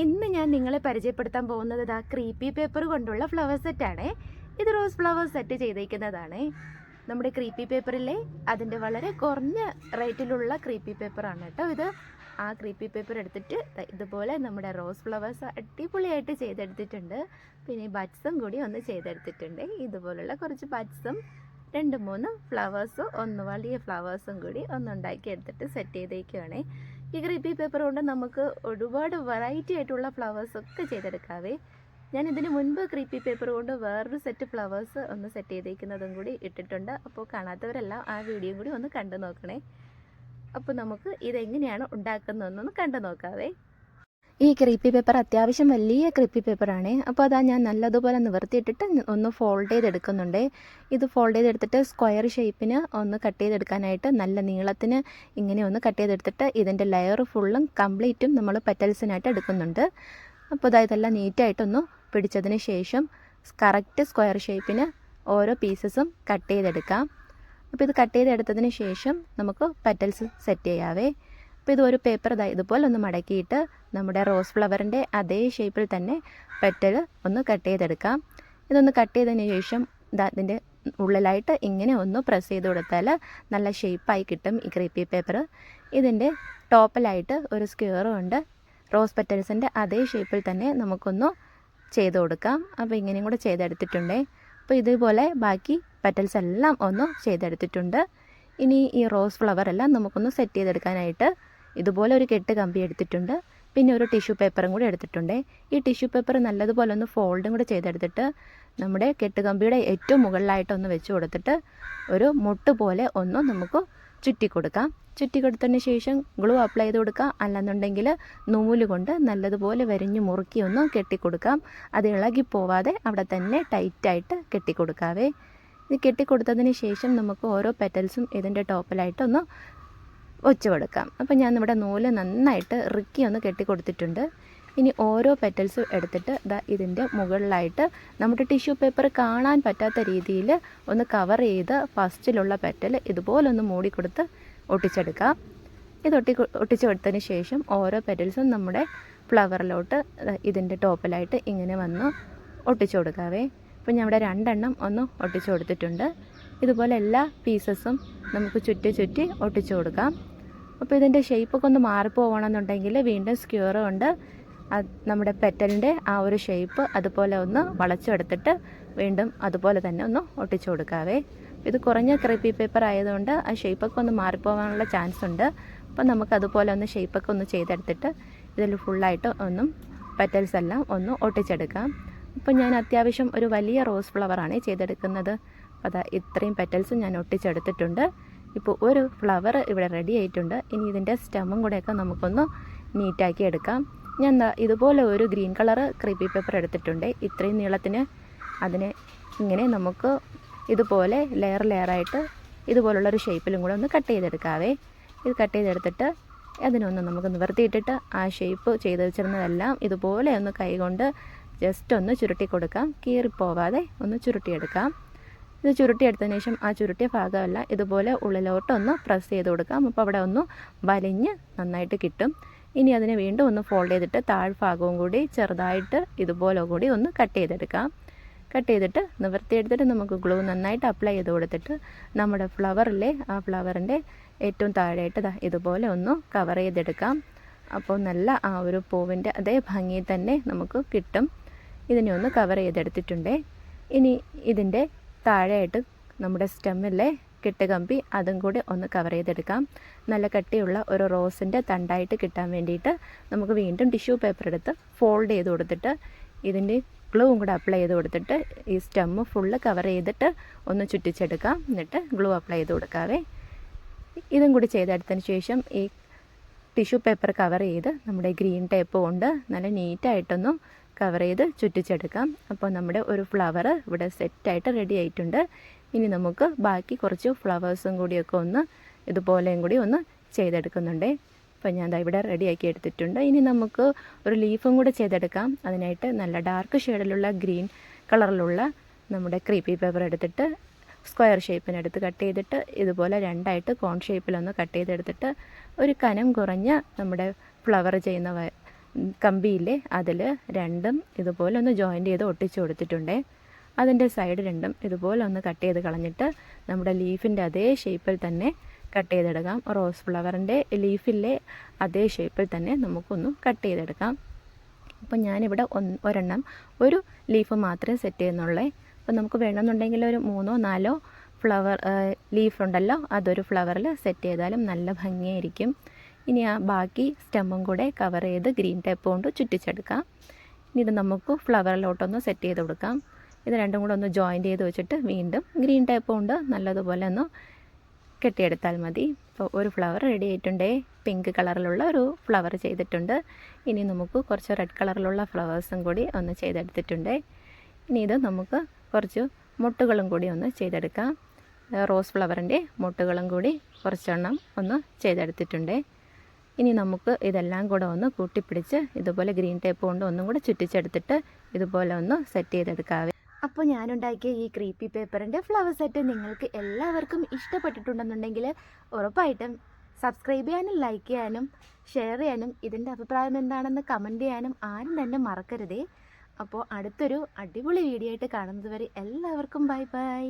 ഇന്ന് ഞാൻ നിങ്ങളെ പരിചയപ്പെടുത്താൻ പോകുന്നത് ഇതാ ക്രീപ്പി പേപ്പർ കൊണ്ടുള്ള ഫ്ലവർ സെറ്റാണ് ഇത് റോസ് ഫ്ലവർ സെറ്റ് ചെയ്തേക്കുന്നതാണ്. നമ്മുടെ ക്രീപ്പി പേപ്പറിലെ അതിന്റെ വളരെ കുറഞ്ഞ റേറ്റിലുള്ള ക്രീപ്പി പേപ്പറാണ് കേട്ടോ ഇത്. ആ ക്രീപ്പി പേപ്പർ എടുത്തിട്ട് ഇതുപോലെ നമ്മുടെ റോസ് ഫ്ലവേഴ്സ് അടിപൊളിയായിട്ട് ചെയ്തെടുത്തിട്ടുണ്ട്. പിന്നെ ബഡ്സും കൂടി ഒന്ന് ചെയ്തെടുത്തിട്ടുണ്ട്. ഇതുപോലുള്ള കുറച്ച് ബഡ്സും രണ്ട് മൂന്ന് ഫ്ലവേഴ്സും ഒന്ന് വലിയ ഫ്ലവേഴ്സും കൂടി ഒന്നുണ്ടാക്കി എടുത്തിട്ട് സെറ്റ് ചെയ്തേക്കുവാണേ. ഈ ക്രീപ്പി പേപ്പർ കൊണ്ട് നമുക്ക് ഒരുപാട് വെറൈറ്റി ആയിട്ടുള്ള ഫ്ലവേഴ്സ് ഒക്കെ ചെയ്തെടുക്കാവേ. ഞാൻ ഇതിന് മുൻപ് ക്രീപ്പി പേപ്പർ കൊണ്ട് വേറൊരു സെറ്റ് ഫ്ലവേഴ്സ് ഒന്ന് സെറ്റ് ചെയ്തേക്കുന്നതും കൂടി ഇട്ടിട്ടുണ്ട്. അപ്പോൾ കാണാത്തവരെല്ലാം ആ വീഡിയോ കൂടി ഒന്ന് കണ്ടു നോക്കണേ അപ്പോൾ നമുക്ക് ഇതെങ്ങനെയാണ് ഉണ്ടാക്കുന്നതെന്നൊന്ന് കണ്ടു നോക്കാവേ ഈ ക്രീപ്പി പേപ്പർ അത്യാവശ്യം വലിയ ക്രീപ്പി പേപ്പറാണ് അപ്പോൾ അതാ ഞാൻ നല്ലതുപോലെ നിവർത്തിയിട്ടിട്ട് ഒന്ന് ഫോൾഡ് ചെയ്തെടുക്കുന്നുണ്ട്. ഇത് ഫോൾഡ് ചെയ്തെടുത്തിട്ട് സ്ക്വയർ ഷേപ്പിന് ഒന്ന് കട്ട് ചെയ്തെടുക്കാനായിട്ട് നല്ല നീളത്തിന് ഇങ്ങനെ ഒന്ന് കട്ട് ചെയ്തെടുത്തിട്ട് ഇതിന്റെ ലെയർ ഫുള്ളും കംപ്ലീറ്റും നമ്മൾ പെറ്റൽസിനായിട്ട് എടുക്കുന്നുണ്ട്. അപ്പോൾ അതായത് ഇതെല്ലാം നീറ്റായിട്ടൊന്ന് പിടിച്ചതിന് ശേഷം കറക്റ്റ് സ്ക്വയർ ഷേപ്പിന് ഓരോ പീസസും കട്ട് ചെയ്തെടുക്കാം. അപ്പോൾ ഇത് കട്ട് ചെയ്തെടുത്തതിന് ശേഷം നമുക്ക് പെറ്റൽസ് സെറ്റ് ചെയ്യാവേ. അപ്പോൾ ഇത് ഒരു പേപ്പർ ഇതാ ഇതുപോലെ ഒന്ന് മടക്കിയിട്ട് നമ്മുടെ റോസ് ഫ്ലവറിന്റെ അതേ ഷേപ്പിൽ തന്നെ പെറ്റൽ ഒന്ന് കട്ട് ചെയ്തെടുക്കാം. ഇതൊന്ന് കട്ട് ചെയ്തതിന് ശേഷം ഇതാ ഇതിന്റെ ഉള്ളിലായിട്ട് ഇങ്ങനെ ഒന്ന് പ്രസ് ചെയ്ത് കൊടുത്താൽ നല്ല ഷേപ്പായി കിട്ടും ഈ ക്രീപ്പി പേപ്പർ ഇതിന്റെ ടോപ്പിലായിട്ട് ഒരു സ്ക്വയറും ഉണ്ട്. റോസ് പെറ്റൽസിന്റെ അതേ ഷേപ്പിൽ തന്നെ നമുക്കൊന്ന് ചെയ്ത് കൊടുക്കാം. അപ്പോൾ ഇങ്ങനെയും കൂടെ ചെയ്തെടുത്തിട്ടുണ്ടേ. അപ്പോൾ ഇതുപോലെ ബാക്കി പെറ്റൽസ് എല്ലാം ഒന്ന് ചെയ്തെടുത്തിട്ടുണ്ട്. ഇനി ഈ റോസ് ഫ്ലവർ എല്ലാം നമുക്കൊന്ന് സെറ്റ് ചെയ്തെടുക്കാനായിട്ട് ഇതുപോലെ ഒരു കെട്ട് കമ്പി എടുത്തിട്ടുണ്ട്. പിന്നെ ഒരു ടിഷ്യൂ പേപ്പറും കൂടി എടുത്തിട്ടുണ്ട്. ഈ ടിഷ്യൂ പേപ്പർ നല്ലതുപോലെ ഒന്ന് ഫോൾഡും കൂടി ചെയ്തെടുത്തിട്ട് നമ്മുടെ കെട്ട് കമ്പിയുടെ ഏറ്റവും മുകളിലായിട്ടൊന്ന് വെച്ച് കൊടുത്തിട്ട് ഒരു മുട്ട് പോലെ ഒന്ന് നമുക്ക് ചുറ്റി കൊടുക്കാം. ചുറ്റി കൊടുത്തതിന് ശേഷം ഗ്ലൂ അപ്ലൈ ചെയ്ത് കൊടുക്കാം. അല്ലെന്നുണ്ടെങ്കിൽ നൂൽ കൊണ്ട് നല്ലതുപോലെ വരിഞ്ഞ് മുറുക്കി ഒന്ന് കെട്ടിക്കൊടുക്കാം അത് ഇളകി പോവാതെ അവിടെ തന്നെ ടൈറ്റായിട്ട് കെട്ടിക്കൊടുക്കാവേ ഇത് കെട്ടിക്കൊടുത്തതിന് ശേഷം നമുക്ക് ഓരോ പെറ്റൽസും ഇതിന്റെ ടോപ്പിലായിട്ടൊന്ന് ഒച്ചു കൊടുക്കാം. അപ്പോൾ ഞാൻ ഇവിടെ നൂൽ നന്നായിട്ട് റിക്കി ഒന്ന് കെട്ടിക്കൊടുത്തിട്ടുണ്ട് ഇനി ഓരോ പെറ്റൽസും എടുത്തിട്ട് ദാ ഇതിന്റെ മുകളിലായിട്ട് നമ്മുടെ ടിഷ്യൂ പേപ്പർ കാണാൻ പറ്റാത്ത രീതിയിൽ ഒന്ന് കവർ ചെയ്ത് ഫസ്റ്റിലുള്ള പെറ്റൽ ഇതുപോലെ ഒന്ന് മൂടിക്കൊടുത്ത് ഒട്ടിച്ചെടുക്കാം. ഇത് ഒട്ടി ഒട്ടിച്ചു കൊടുത്തതിന് ശേഷം ഓരോ പെറ്റൽസും നമ്മുടെ ഫ്ലവറിലോട്ട് ഇതിന്റെ ടോപ്പിലായിട്ട് ഇങ്ങനെ വന്ന് ഒട്ടിച്ചു കൊടുക്കാവേ. അപ്പോൾ ഞാൻ ഇവിടെ രണ്ടെണ്ണം ഒന്ന് ഒട്ടിച്ചു കൊടുത്തിട്ടുണ്ട്. ഇതുപോലെ എല്ലാ പീസസും നമുക്ക് ചുറ്റി ചുറ്റി ഒട്ടിച്ചു കൊടുക്കാം. അപ്പോൾ ഇതിന്റെ ഷേപ്പൊക്കെ ഒന്ന് മാറിപ്പോകണമെന്നുണ്ടെങ്കിൽ വീണ്ടും സ്ക്യൂർ ഉണ്ട്. നമ്മുടെ പെറ്റലിന്റെ ആ ഒരു ഷേപ്പ് അതുപോലെ ഒന്ന് വളച്ചെടുത്തിട്ട് വീണ്ടും അതുപോലെ തന്നെ ഒന്ന് ഒട്ടിച്ചു കൊടുക്കാവേ. ഇത് കുറഞ്ഞ ക്രീപ്പി പേപ്പർ ആയതുകൊണ്ട് ആ ഷേപ്പൊക്കെ ഒന്ന് മാറിപ്പോകാനുള്ള ചാൻസ് ഉണ്ട്. അപ്പോൾ നമുക്ക് അതുപോലെ ഒന്ന് ഷേപ്പൊക്കെ ഒന്ന് ചെയ്തെടുത്തിട്ട് ഇതിൽ ഫുള്ളായിട്ട് ഒന്നും പെറ്റൽസ് എല്ലാം ഒന്ന് ഒട്ടിച്ചെടുക്കാം. അപ്പോൾ ഞാൻ അത്യാവശ്യം ഒരു വലിയ റോസ് ഫ്ലവറാണ് ചെയ്തെടുക്കുന്നത്. അപ്പോൾ അതാ ഇത്രയും പെറ്റൽസ് ഞാൻ ഒട്ടിച്ചെടുത്തിട്ടുണ്ട്. ഇപ്പോൾ ഒരു ഫ്ലവർ ഇവിടെ റെഡി ആയിട്ടുണ്ട്. ഇനി ഇതിന്റെ സ്റ്റെമ്മും കൂടെയൊക്കെ നമുക്കൊന്ന് നീറ്റാക്കി എടുക്കാം. ഞാൻ ഇതുപോലെ ഒരു ഗ്രീൻ കളർ ക്രീപ്പി പേപ്പർ എടുത്തിട്ടുണ്ട്. ഇത്രയും നീളത്തിന് അതിനെ ഇങ്ങനെ നമുക്ക് ഇതുപോലെ ലെയർ ലെയറായിട്ട് ഇതുപോലുള്ളൊരു ഷേപ്പിലും കൂടെ ഒന്ന് കട്ട് ചെയ്തെടുക്കാവേ. ഇത് കട്ട് ചെയ്തെടുത്തിട്ട് അതിനൊന്ന് നമുക്ക് നിവർത്തിയിട്ടിട്ട് ആ ഷേപ്പ് ചെയ്ത് വെച്ചിരുന്നതെല്ലാം ഇതുപോലെ ഒന്ന് കൈകൊണ്ട് ജസ്റ്റ് ഒന്ന് ചുരുട്ടി കൊടുക്കാം. കീറിപ്പോവാതെ ഒന്ന് ചുരുട്ടിയെടുക്കാം. ഇത് ചുരുട്ടിയെടുത്തതിന് ശേഷം ആ ചുരുട്ടിയ ഭാഗമല്ല. ഇതുപോലെ ഉള്ളിലോട്ടൊന്ന് പ്രസ് ചെയ്ത് കൊടുക്കാം. അപ്പോൾ അവിടെ ഒന്ന് വലിഞ്ഞ് നന്നായിട്ട് കിട്ടും. ഇനി അതിനെ വീണ്ടും ഒന്ന് ഫോൾഡ് ചെയ്തിട്ട് താഴ്ഭാഗവും കൂടി ചെറുതായിട്ട് ഇതുപോലെ കൂടി ഒന്ന് കട്ട് ചെയ്തെടുക്കാം. കട്ട് ചെയ്തിട്ട് നിവർത്തിയെടുത്തിട്ട് നമുക്ക് ഗ്ലൂ നന്നായിട്ട് അപ്ലൈ ചെയ്ത് കൊടുത്തിട്ട് നമ്മുടെ ഫ്ലവറിലെ ആ ഫ്ലവറിന്റെ ഏറ്റവും താഴെയായിട്ട് ഇതുപോലെ ഒന്ന് കവർ ചെയ്തെടുക്കാം. അപ്പോൾ നല്ല ആ ഒരു പൂവിന്റെ അതേ ഭംഗി തന്നെ നമുക്ക് കിട്ടും. ഇതിനെ ഒന്ന് കവർ ചെയ്തെടുത്തിട്ടുണ്ട്. ഇനി ഇതിന്റെ താഴെയായിട്ട് നമ്മുടെ സ്റ്റെമ്മിലെ കെട്ടുകമ്പി അതും കൂടി ഒന്ന് കവർ ചെയ്തെടുക്കാം. നല്ല കട്ടിയുള്ള ഒരു റോസിന്റെ തണ്ടായിട്ട് കിട്ടാൻ വേണ്ടിയിട്ട് നമുക്ക് വീണ്ടും ടിഷ്യൂ പേപ്പർ എടുത്ത് ഫോൾഡ് ചെയ്ത് കൊടുത്തിട്ട് ഇതിന്റെ ഗ്ലൂവും കൂടെ അപ്ലൈ ചെയ്ത് കൊടുത്തിട്ട് ഈ സ്റ്റെമ്മ് ഫുള്ള് കവർ ചെയ്തിട്ട് ഒന്ന് ചുറ്റിച്ചെടുക്കാം. എന്നിട്ട് ഗ്ലൂ അപ്ലൈ ചെയ്ത് കൊടുക്കാവേ. ഇതും കൂടി ചെയ്തെടുത്തതിന് ശേഷം ഈ ടിഷ്യൂ പേപ്പർ കവർ ചെയ്ത് നമ്മുടെ ഗ്രീൻ ടേപ്പ് കൊണ്ട് നല്ല നീറ്റായിട്ടൊന്ന് കവർ ചെയ്ത് ചുറ്റിച്ചെടുക്കാം. അപ്പോൾ നമ്മുടെ ഒരു ഫ്ലവർ ഇവിടെ സെറ്റായിട്ട് റെഡി ആയിട്ടുണ്ട്. ഇനി നമുക്ക് ബാക്കി കുറച്ച് ഫ്ലവേഴ്സും കൂടിയൊക്കെ ഒന്ന് ഇതുപോലെയും കൂടി ഒന്ന് ചെയ്തെടുക്കുന്നുണ്ട്. അപ്പോൾ ഞാൻ ഇവിടെ റെഡിയാക്കി എടുത്തിട്ടുണ്ട്. ഇനി നമുക്ക് ഒരു ലീഫും കൂടെ ചെയ്തെടുക്കാം. അതിനായിട്ട് നല്ല ഡാർക്ക് ഷെയ്ഡിലുള്ള ഗ്രീൻ കളറിലുള്ള നമ്മുടെ ക്രീപ്പി പേപ്പർ എടുത്തിട്ട് സ്ക്വയർ ഷേപ്പിനെടുത്ത് കട്ട് ചെയ്തിട്ട് ഇതുപോലെ രണ്ടായിട്ട് കോൺ ഷേപ്പിലൊന്ന് കട്ട് ചെയ്തെടുത്തിട്ട് ഒരു കനം കുറഞ്ഞ നമ്മുടെ ഫ്ലവർ ചെയ്യുന്ന കമ്പിയില്ലേ? അതിൽ രണ്ടും ഇതുപോലെ ഒന്ന് ജോയിന്റ് ചെയ്ത് ഒട്ടിച്ചു കൊടുത്തിട്ടുണ്ട്. അതിന്റെ സൈഡ് രണ്ടും ഇതുപോലെ ഒന്ന് കട്ട് ചെയ്ത് കളഞ്ഞിട്ട് നമ്മുടെ ലീഫിന്റെ അതേ ഷേപ്പിൽ തന്നെ കട്ട് ചെയ്തെടുക്കാം. റോസ് ഫ്ലവറിന്റെ ലീഫിലെ അതേ ഷേപ്പിൽ തന്നെ നമുക്കൊന്ന് കട്ട് ചെയ്തെടുക്കാം. അപ്പം ഞാനിവിടെ ഒന്ന് ഒരെണ്ണം ഒരു ലീഫ് മാത്രമേ സെറ്റ് ചെയ്യുന്നുള്ളേ. അപ്പം നമുക്ക് വേണമെന്നുണ്ടെങ്കിൽ ഒരു മൂന്നോ നാലോ ഫ്ലവർ ലീഫ് ഉണ്ടല്ലോ അതൊരു ഫ്ലവറിൽ സെറ്റ് ചെയ്താലും നല്ല ഭംഗിയായിരിക്കും. ഇനി ആ ബാക്കി സ്റ്റെമ്മും കൂടെ കവർ ചെയ്ത് ഗ്രീൻ ടേപ്പ് കൊണ്ട് ചുറ്റിച്ചെടുക്കാം. ഇനി ഇത് നമുക്ക് ഫ്ലവറിലോട്ടൊന്ന് സെറ്റ് ചെയ്ത് കൊടുക്കാം. ഇത് രണ്ടും കൂടെ ഒന്ന് ജോയിന്റ് ചെയ്ത് വെച്ചിട്ട് വീണ്ടും ഗ്രീൻ ടേപ്പ് കൊണ്ട് നല്ലതുപോലെ ഒന്ന് കെട്ടിയെടുത്താൽ മതി. ഇപ്പോൾ ഒരു ഫ്ലവർ റെഡി ആയിട്ടുണ്ട്. പിങ്ക് കളറിലുള്ള ഒരു ഫ്ലവർ ചെയ്തിട്ടുണ്ട്. ഇനി നമുക്ക് കുറച്ച് റെഡ് കളറിലുള്ള ഫ്ലവേഴ്സും കൂടി ഒന്ന് ചെയ്തെടുത്തിട്ടുണ്ട്. ഇനി ഇത് നമുക്ക് കുറച്ച് മുട്ടുകളും കൂടി ഒന്ന് ചെയ്തെടുക്കാം. റോസ് ഫ്ലവറിന്റെ മുട്ടുകളും കൂടി കുറച്ചെണ്ണം ഒന്ന് ചെയ്തെടുത്തിട്ടുണ്ട്. ഇനി നമുക്ക് ഇതെല്ലാം കൂടെ ഒന്ന് കൂട്ടിപ്പിടിച്ച് ഇതുപോലെ ഗ്രീൻ ടേപ്പ് കൊണ്ട് ഒന്നും കൂടെ ചുറ്റിച്ചെടുത്തിട്ട് ഇതുപോലെ ഒന്ന് സെറ്റ് ചെയ്തെടുക്കാവേ. അപ്പോൾ ഞാനുണ്ടാക്കിയ ഈ ക്രീപ്പി പേപ്പറിന്റെ ഫ്ലവർ സെറ്റ് നിങ്ങൾക്ക് എല്ലാവർക്കും ഇഷ്ടപ്പെട്ടിട്ടുണ്ടെന്നുണ്ടെങ്കിൽ ഉറപ്പായിട്ടും സബ്സ്ക്രൈബ് ചെയ്യാനും ലൈക്ക് ചെയ്യാനും ഷെയർ ചെയ്യാനും ഇതിന്റെ അഭിപ്രായം എന്താണെന്ന് കമന്റ് ചെയ്യാനും ആരും തന്നെ മറക്കരുതേ. അപ്പോൾ അടുത്തൊരു അടിപൊളി വീഡിയോ ആയിട്ട് കാണുന്നത് വരെ എല്ലാവർക്കും ബൈ ബൈ